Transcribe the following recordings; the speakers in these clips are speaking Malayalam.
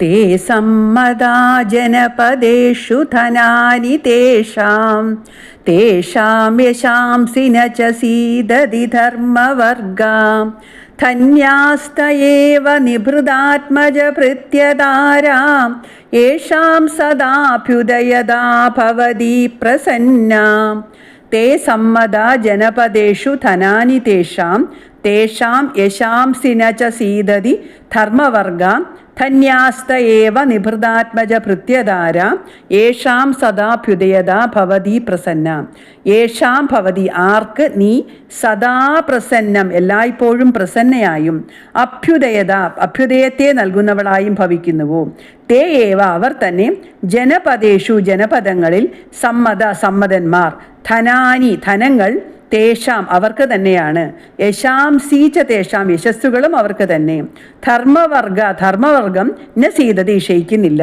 ते सम्मदा जनपदेषु धनानि तेषां तेषां यशांसि न च सीदधि धर्मवर्गा धन्यास्त एव निभृतात्मजभृत्यतारां येषां सदाभ्युदयदा भवती प्रसन्ना ते सम्मदा जनपदेषु धनानि तेषां തേഷാം യശാംസിന ച സീതതി ധർമ്മവർഗാം ധന്യാസ്ത ഏവ നിഭൃതാത്മജ ഭൃത്യധാര യേഷാം സദാഭ്യുദയത ഭവതി പ്രസന്ന. യേഷാം ഭവതി ആർക്ക് നീ സദാ പ്രസന്നം എല്ലായ്പ്പോഴും പ്രസന്നയായും അഭ്യുദയത അഭ്യുദയത്തെ നൽകുന്നവളായും ഭവിക്കുന്നുവോ? തേ ഏവ അവർ തന്നെ ജനപദേഷു ജനപദങ്ങളിൽ സമ്മത സമ്മതന്മാർ. ധനാനി ധനങ്ങൾ തേഷാം അവർക്ക് തന്നെയാണ്. യശാംസീച്ച തേഷാം യശസ്സുകളും അവർക്ക് തന്നെ. ധർമ്മവർഗ ധർമ്മവർഗം ന സീതതി ക്ഷയിക്കുന്നില്ല.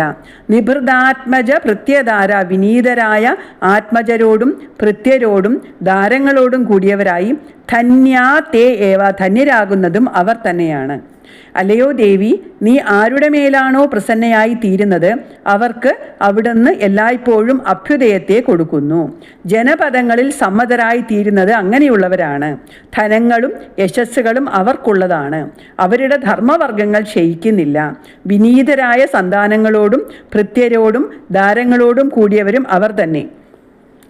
നിഭൃതാത്മജ ഭൃത്യധാര വിനീതരായ ആത്മജരോടും ഭൃത്യരോടും ധാരങ്ങളോടും കൂടിയവരായി ധന്യാ തേ ഏവ ധന്യരാകുന്നതും അവർ തന്നെയാണ്. അല്ലയോ ദേവി നീ ആരുടെ മേലാണോ പ്രസന്നയായി തീരുന്നത്? അവർക്ക് അവിടുന്ന് എല്ലായ്പ്പോഴും അഭ്യുദയത്തെ കൊടുക്കുന്നു. ജനപദങ്ങളിൽ സമ്മതരായി തീരുന്നത് അങ്ങനെയുള്ളവരാണ്. ധനങ്ങളും യശസ്സുകളും അവർക്കുള്ളതാണ്. അവരുടെ ധർമ്മവർഗങ്ങൾ ക്ഷയിക്കുന്നില്ല. വിനീതരായ സന്താനങ്ങളോടും ഭൃത്യരോടും ദാരങ്ങളോടും കൂടിയവരും അവർ തന്നെ.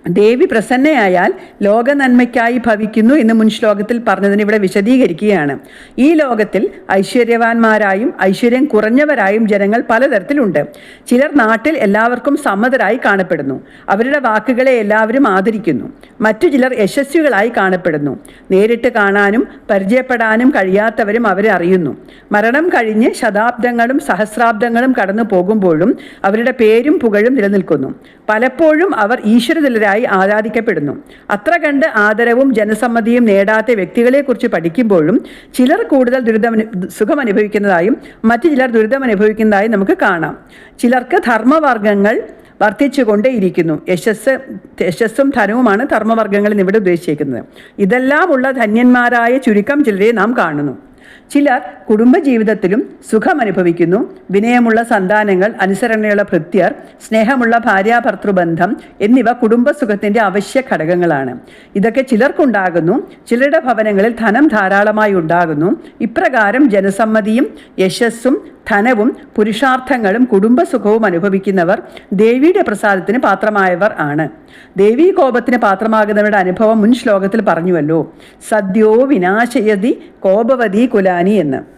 ദേവി പ്രസന്നയായാൽ ലോക നന്മയ്ക്കായി ഭവിക്കുന്നു എന്ന് മുൻ ശ്ലോകത്തിൽ പറഞ്ഞതിന് ഇവിടെ വിശദീകരിക്കുകയാണ്. ഈ ലോകത്തിൽ ഐശ്വര്യവാന്മാരായും ഐശ്വര്യം കുറഞ്ഞവരായും ജനങ്ങൾ പലതരത്തിലുണ്ട്. ചിലർ നാട്ടിൽ എല്ലാവർക്കും സമ്മതരായി കാണപ്പെടുന്നു. അവരുടെ വാക്കുകളെ എല്ലാവരും ആദരിക്കുന്നു. മറ്റു ചിലർ യശസ്വികളായി കാണപ്പെടുന്നു. നേരിട്ട് കാണാനും പരിചയപ്പെടാനും കഴിയാത്തവരും അവരെ അറിയുന്നു. മരണം കഴിഞ്ഞ് ശതാബ്ദങ്ങളും സഹസ്രാബ്ദങ്ങളും കടന്നു പോകുമ്പോഴും അവരുടെ പേരും പുകഴും നിലനിൽക്കുന്നു. പലപ്പോഴും അവർ ഈശ്വരതുലരായി ആരാധിക്കപ്പെടുന്നു. അത്ര കണ്ട് ആദരവും ജനസമ്മതിയും നേടാത്ത വ്യക്തികളെക്കുറിച്ച് പഠിക്കുമ്പോഴും ചിലർ കൂടുതൽ ദുരിതം സുഖം അനുഭവിക്കുന്നതായും മറ്റു ചിലർ ദുരിതം അനുഭവിക്കുന്നതായും നമുക്ക് കാണാം. ചിലർക്ക് ധർമ്മവർഗങ്ങൾ വർദ്ധിച്ചുകൊണ്ടേയിരിക്കുന്നു. യശസ് യശസ്സും ധനവുമാണ് ധർമ്മവർഗങ്ങളിൽ ഇവിടെ ഉദ്ദേശിക്കുന്നത് ഇതെല്ലാം ഉള്ള ധന്യന്മാരായ ചുരുക്കം ചിലരെ നാം കാണുന്നു. ചിലർ കുടുംബജീവിതത്തിലും സുഖമനുഭവിക്കുന്നു. വിനയമുള്ള സന്താനങ്ങൾ അനുസരണയുള്ള ഭൃത്യർ സ്നേഹമുള്ള ഭാര്യാഭർത്തൃബന്ധം എന്നിവ കുടുംബസുഖത്തിന്റെ അവശ്യ ഘടകങ്ങളാണ്. ഇതൊക്കെ ചിലർക്കുണ്ടാകുന്നു. ചിലരുടെ ഭവനങ്ങളിൽ ധനം ധാരാളമായി ഉണ്ടാകുന്നു. ഇപ്രകാരം ജനസമ്മതിയും യശസ്സും ധനവും പുരുഷാർത്ഥങ്ങളും കുടുംബസുഖവും അനുഭവിക്കുന്നവർ ദേവിയുടെ പ്രസാദത്തിന് പാത്രമായവർ ആണ്. ദേവീ കോപത്തിന് പാത്രമാകുന്നവരുടെ അനുഭവം മുൻ ശ്ലോകത്തിൽ പറഞ്ഞുവല്ലോ. സദ്യോ വിനാശയതി കോപവതി കുലാനി എന്ന്.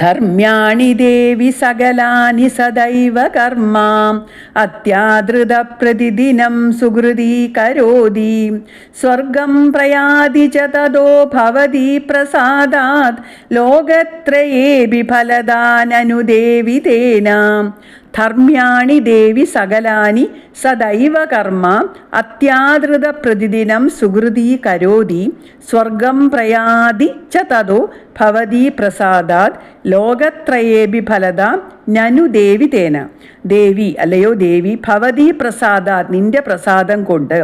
ധർമ്മ്യാണി ദേവി സകലാനി സദൈവ കർമാം അത്യാദൃത പ്രതിദിനം സുഹൃതി കരോതി. സ്വർഗം പ്രയാതി ച തതോ ഭവതി പ്രസാദാത്. ലോകത്രയേപി ഫലദാനനുദേവി തേന ധർമ്മ്യാണി ദേവി സകലാനി സദൈവ കർമ്മ അത്യാദൃത പ്രതിദിനം സുഹൃതി കരോതി സ്വർഗം പ്രയാതി ച തതോ ഭവതി പ്രസാദാത് ലോകത്രയേബി ഫലത നനു ദേവി തേന. ദേവി അല്ലയോ ദേവി ഭവതി പ്രസാദാത് നിന്റെ പ്രസാദം കൊണ്ട്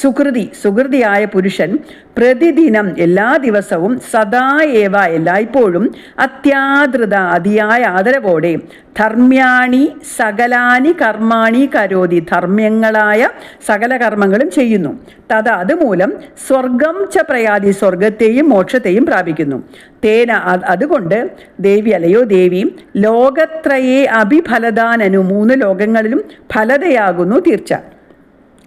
സുഹൃതി സുഹൃതിയായ പുരുഷൻ പ്രതിദിനം എല്ലാ ദിവസവും സദാ ഏവ എല്ലായ്പ്പോഴും അത്യാദൃത അതിയായ ആദരവോടെ ധർമ്മ്യാണി സകലാനി കർമാണി കരോതി ധർമ്മ്യങ്ങളായ സകല കർമ്മങ്ങളും ചെയ്യുന്നു. തത് അതുമൂലം സ്വർഗം ച പ്രയാതി സ്വർഗത്തെയും മോക്ഷത്തെയും പ്രാപിക്കുന്നു. തേന അതുകൊണ്ട് ദേവി അലയോ ദേവി ലോകത്രയെ അഭിഫലദാനനു മൂന്ന് ലോകങ്ങളിലും ഫലതയാകുന്നു തീർച്ച.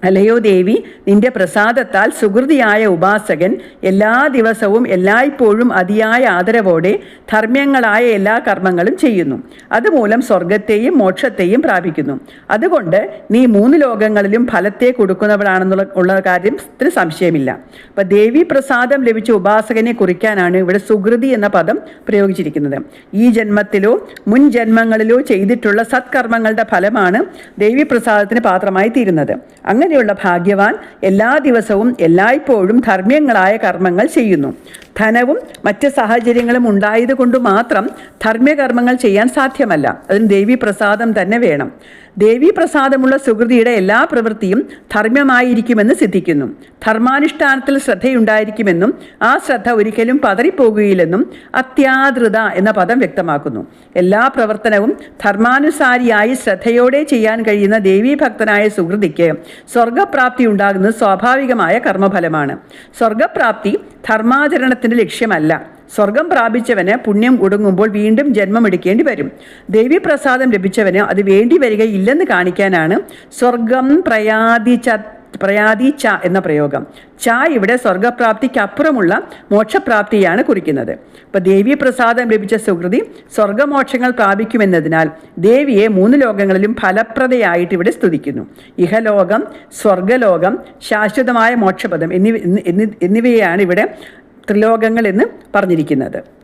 അല്ലയോ ദേവി നിന്റെ പ്രസാദത്താൽ സുഹൃതിയായ ഉപാസകൻ എല്ലാ ദിവസവും എല്ലായ്പ്പോഴും അതിയായ ആദരവോടെ ധർമ്മ്യങ്ങളായ എല്ലാ കർമ്മങ്ങളും ചെയ്യുന്നു. അതുമൂലം സ്വർഗത്തെയും മോക്ഷത്തെയും പ്രാപിക്കുന്നു. അതുകൊണ്ട് നീ മൂന്ന് ലോകങ്ങളിലും ഫലത്തെ കൊടുക്കുന്നവളാണെന്നുള്ള ഉള്ള കാര്യത്തിൽ സംശയമില്ല. അപ്പം ദേവി പ്രസാദം ലഭിച്ച ഉപാസകനെ കുറിക്കാനാണ് ഇവിടെ സുഹൃതി എന്ന പദം പ്രയോഗിച്ചിരിക്കുന്നത്. ഈ ജന്മത്തിലോ മുൻ ജന്മങ്ങളിലോ ചെയ്തിട്ടുള്ള സത്കർമ്മങ്ങളുടെ ഫലമാണ് ദേവി പ്രസാദത്തിന് പാത്രമായി തീരുന്നത്. അങ്ങനെ അങ്ങനെയുള്ള ഭാഗ്യവാൻ എല്ലാ ദിവസവും എല്ലായ്പ്പോഴും ധർമ്മ്യങ്ങളായ കർമ്മങ്ങൾ ചെയ്യുന്നു. ധനവും മറ്റ് സാഹചര്യങ്ങളും ഉണ്ടായതുകൊണ്ട് മാത്രം ധർമ്മകർമ്മങ്ങൾ ചെയ്യാൻ സാധ്യമല്ല. അതിന് ദേവി പ്രസാദം തന്നെ വേണം. ദേവി പ്രസാദമുള്ള സുഹൃതിയുടെ എല്ലാ പ്രവൃത്തിയും ധർമ്മമായിരിക്കുമെന്ന് സിദ്ധിക്കുന്നു. ധർമാനുഷ്ഠാനത്തിൽ ശ്രദ്ധയുണ്ടായിരിക്കുമെന്നും ആ ശ്രദ്ധ ഒരിക്കലും പതറിപ്പോകുകയില്ലെന്നും അത്യാദൃത എന്ന പദം വ്യക്തമാക്കുന്നു. എല്ലാ പ്രവർത്തനവും ധർമാനുസാരിയായി ശ്രദ്ധയോടെ ചെയ്യാൻ കഴിയുന്ന ദേവീഭക്തനായ സുഹൃതിക്ക് സ്വർഗപ്രാപ്തി ഉണ്ടാകുന്നത് സ്വാഭാവികമായ കർമ്മഫലമാണ്. സ്വർഗപ്രാപ്തി ധർമാചരണത്തിന്റെ ലക്ഷ്യമല്ല. സ്വർഗം പ്രാപിച്ചവന് പുണ്യം ഒടുങ്ങുമ്പോൾ വീണ്ടും ജന്മമെടുക്കേണ്ടി വരും. ദേവീപ്രസാദം ലഭിച്ചവന് അത് വേണ്ടി വരികയില്ലെന്ന് കാണിക്കാനാണ് സ്വർഗം പ്രയാതിച്ച പ്രയാതി ച എന്ന പ്രയോഗം. ച ഇവിടെ സ്വർഗപ്രാപ്തിക്കപ്പുറമുള്ള മോക്ഷപ്രാപ്തിയാണ് കുറിക്കുന്നത്. അപ്പോൾ ദേവീ പ്രസാദം ലഭിച്ച സുഹൃതി സ്വർഗമോക്ഷങ്ങൾ പ്രാപിക്കുമെന്നതിനാൽ ദേവിയെ മൂന്ന് ലോകങ്ങളിലും ഫലപ്രദയായിട്ട് ഇവിടെ സ്തുതിക്കുന്നു. ഇഹലോകം സ്വർഗലോകം ശാശ്വതമായ മോക്ഷപദം എന്നിവ എന്നിവയാണ് ഇവിടെ ത്രിലോകങ്ങൾ എന്ന് പറഞ്ഞിരിക്കുന്നത്.